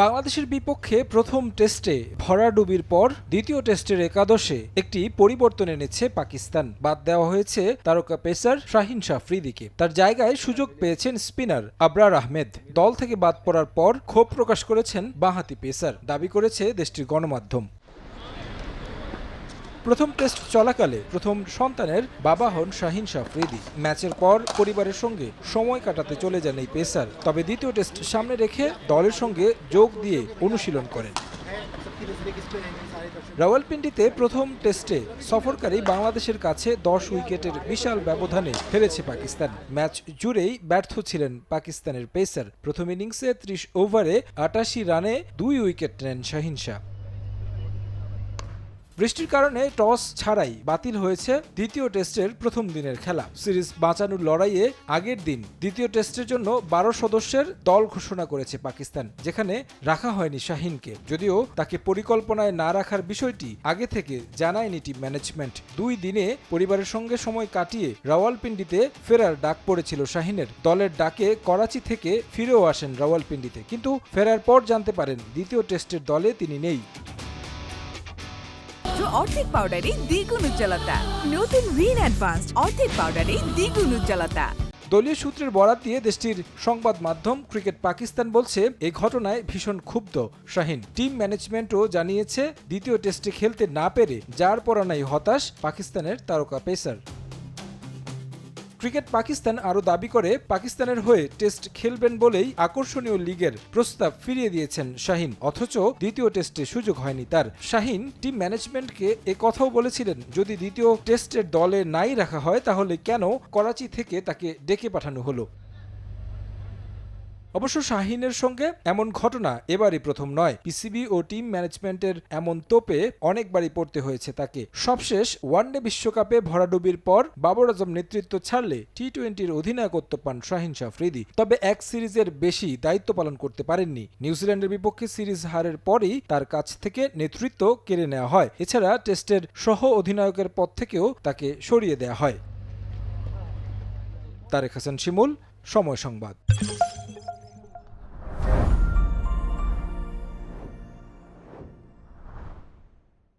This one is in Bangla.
বাংলাদেশের বিপক্ষে প্রথম টেস্টে ভরাডুবির পর দ্বিতীয় টেস্টের একাদশে একটি পরিবর্তন এনেছে পাকিস্তান। বাদ দেওয়া হয়েছে তারকা পেসার শাহিন শাফরিদিকে। তার জায়গায় সুযোগ পেয়েছেন স্পিনার আবরার আহমেদ। দল থেকে বাদ পড়ার পর ক্ষোভ প্রকাশ করেছেন বাঁহাতি পেসার। দাবি করেছে দেশটির গণমাধ্যম। প্রথম টেস্ট চলাকালে প্রথম সন্তানের বাবা হন শাহিন শাফ্রিদি ম্যাচের পর পরিবারের সঙ্গে সময় কাটাতে চলে যান এই পেসার। তবে দ্বিতীয় টেস্ট সামনে রেখে দলের সঙ্গে যোগ দিয়ে অনুশীলন করেন। রাওয়ালপিন্ডিতে প্রথম টেস্টে সফরকারী বাংলাদেশের কাছে দশ উইকেটের বিশাল ব্যবধানে হেরেছে পাকিস্তান। ম্যাচ জুড়েই ব্যর্থ ছিলেন পাকিস্তানের পেসার। প্রথম ইনিংসে ত্রিশ ওভারে আটাশি রানে দুই উইকেট নেন শাহিন শাহ। বৃষ্টির কারণে টস ছাড়াই বাতিল হয়েছে দ্বিতীয় টেস্টের প্রথম দিনের খেলা। সিরিজ বাঁচানোর লড়াইয়ে আগের দিন দ্বিতীয় টেস্টের জন্য বারো সদস্যের দল ঘোষণা করেছে পাকিস্তান, যেখানে রাখা হয়নি শাহিনকে। যদিও তাকে পরিকল্পনায় না রাখার বিষয়টি আগে থেকে জানায়নি টিম ম্যানেজমেন্ট। দুই দিনে পরিবারের সঙ্গে সময় কাটিয়ে রাওয়ালপিন্ডিতে ফেরার ডাক পড়েছিল শাহিনের। দলের ডাকে করাচি থেকে ফিরেও আসেন রাওয়ালপিন্ডিতে। কিন্তু ফেরার পর জানতে পারেন দ্বিতীয় টেস্টের দলে তিনি নেই। অর্ধেক পাউডারে দ্বিগুণ উজ্জ্বলতা। নতুন রিন অ্যাডভান্সড অর্ধেক পাউডারে দ্বিগুণ উজ্জ্বলতা। দলীয় সূত্রের বরাত দিয়ে দেশটির সংবাদ মাধ্যম ক্রিকেট পাকিস্তান বলছে এই ঘটনায় ভীষণ ক্ষুব্ধ শাহীন। টিম ম্যানেজমেন্টও জানিয়েছে, দ্বিতীয় টেস্টে খেলতে না পেরে যার পরানাই হতাশ পাকিস্তানের তারকা পেসার। ক্রিকেট পাকিস্তান আরও দাবি করে, পাকিস্তানের হয়ে টেস্ট খেলবেন বলেই আকর্ষণীয় লিগের প্রস্তাব ফিরিয়ে দিয়েছেন শাহিন। অথচ দ্বিতীয় টেস্টে সুযোগ হয়নি তার। শাহিন টিম ম্যানেজমেন্টকে এ কথাও বলেছিলেন, যদি দ্বিতীয় টেস্টের দলে নাই রাখা হয়, তাহলে কেন করাচি থেকে তাকে ডেকে পাঠানো হলো? অবশ্য শাহিনের সঙ্গে এমন ঘটনা এবারই প্রথম নয়। পিসিবি ও টিম ম্যানেজমেন্টের এমন তোপে অনেকবারই পড়তে হয়েছে তাকে। সবশেষ ওয়ানডে বিশ্বকাপে ভরাডুবির পর বাবর আজম নেতৃত্ব ছাড়লে টি টোয়েন্টির অধিনায়কত্ব পান শাহিন শাফ্রিদি। তবে এক সিরিজের বেশি দায়িত্ব পালন করতে পারেননি। নিউজিল্যান্ডের বিপক্ষে সিরিজ হারের পরই তার কাছ থেকে নেতৃত্ব কেড়ে নেওয়া হয়। এছাড়া টেস্টের সহ অধিনায়কের পদ থেকেও তাকে সরিয়ে দেওয়া হয়। তারেক হাসান শিমুল, সময় সংবাদ।